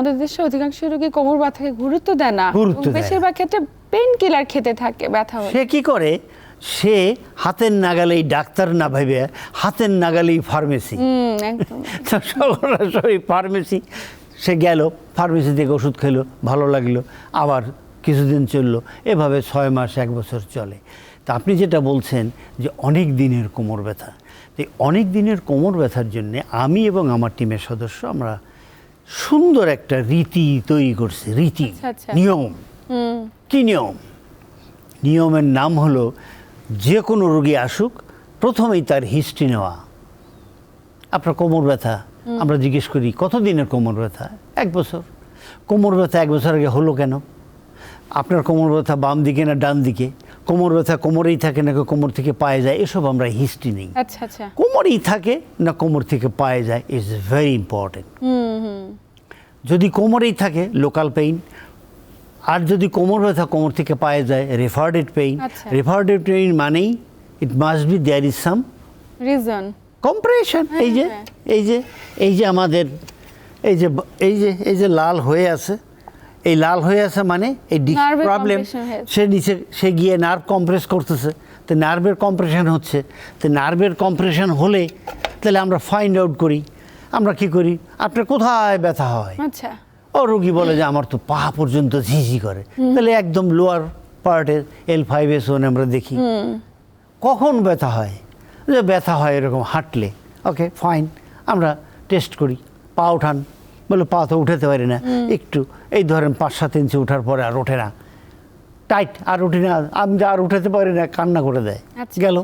আমাদের দেশে অধিকাংশ রোগী কোমর ব্যথাকে গুরুত্ব দেয় না। বেশিরভাগ ক্ষেত্রে পেন কিলার খেতে থাকে ব্যথা সে কি করে? সে হাতের নাগালেই ডাক্তার না ভেবে হাতের নাগালেই ফার্মেসি সরাসরি ফার্মেসি সে গেল ফার্মেসি থেকে ওষুধ খেলো ভালো লাগল আবার কিছুদিন চলল। এভাবে ছয় মাস এক বছর চলে। তা আপনি যেটা বলছেন যে অনেক দিনের কোমর ব্যথা তো এই অনেক দিনের কোমর ব্যথার জন্য আমি এবং আমার টিমের সদস্য আমরা সুন্দর একটা রীতি তৈরি করছে রীতি আচ্ছা, আচ্ছা। নিয়ম। কি নিয়ম? নিয়মের নাম হলো যে কোনো রোগী আসুক প্রথমেই তার হিস্ট্রি নেওয়া। আপনার কোমর ব্যথা আমরা জিজ্ঞেস করি কত দিনের কোমর ব্যথা? এক বছর। কোমর ব্যথা এক বছর আগে হলো কেন? আপনার কোমর ব্যথা বাম দিকে না ডান দিকে? কোমর ব্যথা কোমরেই থাকে নাকি কোমর থেকে পায়ে যায় এসব আমরা হিস্ট্রি নেই। আচ্ছা আচ্ছা। কোমরেই থাকে না কোমর থেকে পায়ে যায় ইজ ভেরি ইম্পর্টেন্ট যদি কোমরেই থাকে লোকাল পেইন আর যদি কোমর ব্যথা কোমর থেকে পায়ে যায় রেফার্ডেড পেইন। রেফার্ডেড পেইন মানেই it must be there is some reason compression এই যে হ্যাঁ। এই যে এই যে আমাদের এই যে এই যে এই যে লাল হয়ে আছে এই লাল হয়ে আছে মানে এই প্রবলেম সে নিচে সে গিয়ে নার্ভ কম্প্রেস করতেছে। তো নার্ভের কম্প্রেশন হচ্ছে। তো নার্ভের কম্প্রেশন হলে তাহলে আমরা ফাইন্ড আউট করি। আমরা কি করি? আপনার কোথায় ব্যথা হয়? আচ্ছা। ও রুগী বলে যে আমার তো পা পর্যন্ত ঝিঝি করে। তাহলে একদম লোয়ার পার্টের এল ফাইভ এস ওয়ান আমরা দেখি। কখন ব্যথা হয়? যে ব্যথা হয় এরকম হাঁটলে। ওকে ফাইন আমরা টেস্ট করি। পা উঠান বলে পা তো উঠাতে পারি না। একটু এই ধরেন পাঁচ সাত ইঞ্চি ওঠার পরে আর ওঠে না। টাইট আর উঠি না আমি আর উঠাতে পারি না। কান্না করে দেয়। আচ্ছা। গেল।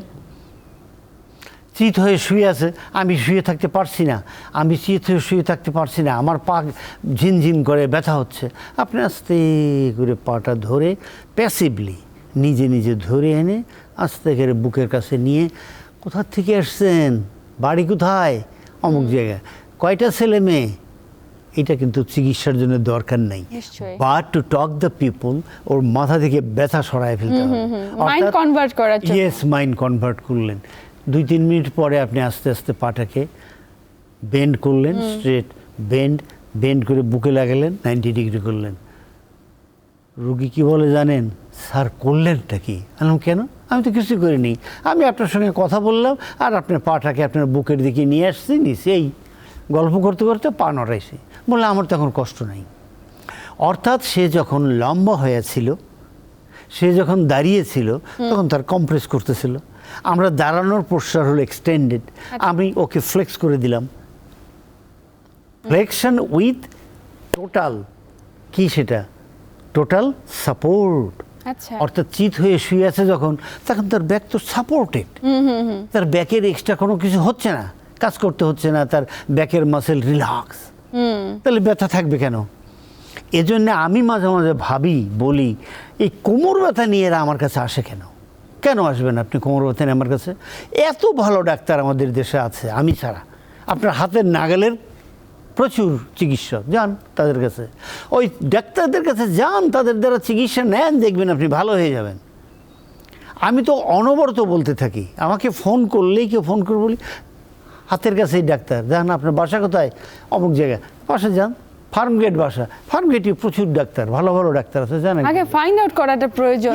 চিত হয়ে শুয়ে আছে আমি শুয়ে থাকতে পারছি না। আমি চিত হয়ে শুয়ে থাকতে পারছি না। আমার পা ঝিনঝিন করে ব্যথা হচ্ছে। আপনি আস্তে করে পাটা ধরে প্যাসিভলি নিজে নিজে ধরে এনে আস্তে করে বুকের কাছে নিয়ে কোথা থেকে আসছেন বাড়ি কোথায়? অমুক জায়গায়। কয়টা ছেলে মেয়ে? এটা কিন্তু চিকিৎসার জন্য দরকার নেই। But to talk the people ওর মাথা থেকে ব্যথা সরায় ফেলতে হবে। মাইন্ড কনভার্ট করার ইয়েস মাইন্ড কনভার্ট করলেন। দুই তিন মিনিট পরে আপনি আস্তে আস্তে পাটাকে বেন্ড করলেন স্ট্রেট বেন্ড বেন্ড করে বুকে লাগালেন নাইনটি ডিগ্রি করলেন। রুগী কি বলে জানেন? স্যার করলেনটা কি? আমি কেন? আমি তো কিছু করিনি। আমি আপনার সঙ্গে কথা বললাম আর আপনার পাটাকে আপনার বুকের দিকে নিয়ে আসছি নিচে এই গল্প করতে করতে পা নড়াইছি। বললে আমার তখন কষ্ট নাই। অর্থাৎ সে যখন লম্বা হয়েছিল সে যখন দাঁড়িয়েছিল তখন তার কম্প্রেস করতেছিল। আমরা দাঁড়ানোর পোস্টার হলো এক্সটেন্ডেড আমি ওকে ফ্লেক্স করে দিলাম। ফ্লেকশন উইথ টোটাল কি সেটা? টোটাল সাপোর্ট আচ্ছা। অর্থাৎ চিত হয়ে শুয়ে আছে যখন তখন তার ব্যাক তো সাপোর্টেড তার ব্যাকের এক্সট্রা কোনো কিছু হচ্ছে না। কাজ করতে হচ্ছে না, তার ব্যাকের মাসেল রিল্যাক্স তাহলে ব্যথা থাকবে কেন? এজন্য আমি মাঝে মাঝে ভাবি, বলি, এই কোমর ব্যথা নিয়ে এরা আমার কাছে আসে কেন? কেন আসবেন আপনি কোমর ব্যথা নিয়ে আমার কাছে? এত ভালো ডাক্তার আমাদের দেশে আছে, আমি ছাড়া। আপনার হাতের নাগালের প্রচুর চিকিৎসক, যান তাদের কাছে। ওই ডাক্তারদের কাছে যান, তাদের দ্বারা চিকিৎসা নেন, দেখবেন আপনি ভালো হয়ে যাবেন। আমি তো অনবরত বলতে থাকি, আমাকে ফোন করলেই কেউ ফোন করে বলি হাতের কাছেই ডাক্তার। দেখেন আপনার বাসা কোথায়? অমুক জায়গায়। বাসা যান ফার্ম গেট বাসা। ফার্ম গেটে প্রচুর ডাক্তার ভালো ভালো ডাক্তার আছে জানেন? আগে ফাইন্ড আউট করাটা প্রয়োজন।